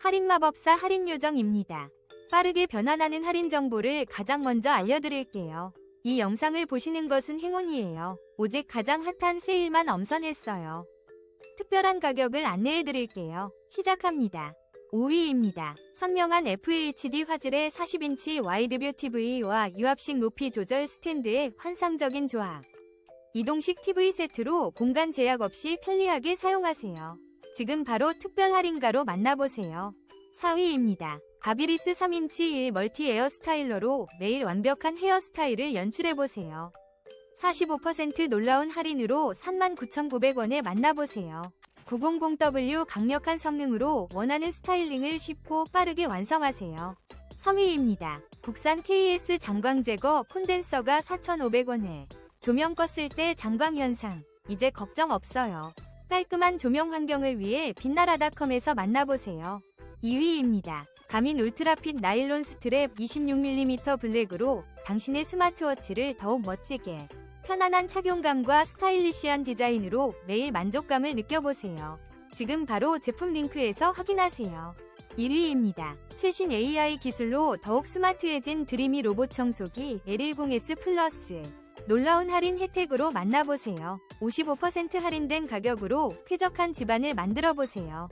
할인 마법사 할인 요정입니다. 빠르게 변환하는 할인 정보를 가장 먼저 알려드릴게요. 이 영상을 보시는 것은 행운이에요. 오직 가장 핫한 세일만 엄선했어요. 특별한 가격을 안내해드릴게요. 시작합니다. 5위입니다. 선명한 FHD 화질의 40인치 와이드뷰 TV와 유압식 높이 조절 스탠드의 환상적인 조합. 이동식 TV 세트로 공간 제약 없이 편리하게 사용하세요. 지금 바로 특별 할인가로 만나보세요. 4위입니다. 바비리스 3인치 1 멀티 에어 스타일러로 매일 완벽한 헤어스타일을 연출해보세요. 45% 놀라운 할인으로 39,900원에 만나보세요. 900W 강력한 성능으로 원하는 스타일링을 쉽고 빠르게 완성하세요. 3위입니다. 국산 KS 장광 제거 콘덴서가 4,500원에 조명 껐을 때 장광 현상 이제 걱정 없어요. 깔끔한 조명 환경을 위해 빛나라닷컴에서 만나보세요. 2위입니다. 가민 울트라핏 나일론 스트랩 26mm 블랙으로 당신의 스마트워치를 더욱 멋지게 편안한 착용감과 스타일리시한 디자인으로 매일 만족감을 느껴보세요. 지금 바로 제품 링크에서 확인하세요. 1위입니다. 최신 AI 기술로 더욱 스마트해진 드리미 로봇 청소기 L10S 플러스. 놀라운 할인 혜택으로 만나보세요. 55% 할인된 가격으로 쾌적한 집안을 만들어 보세요.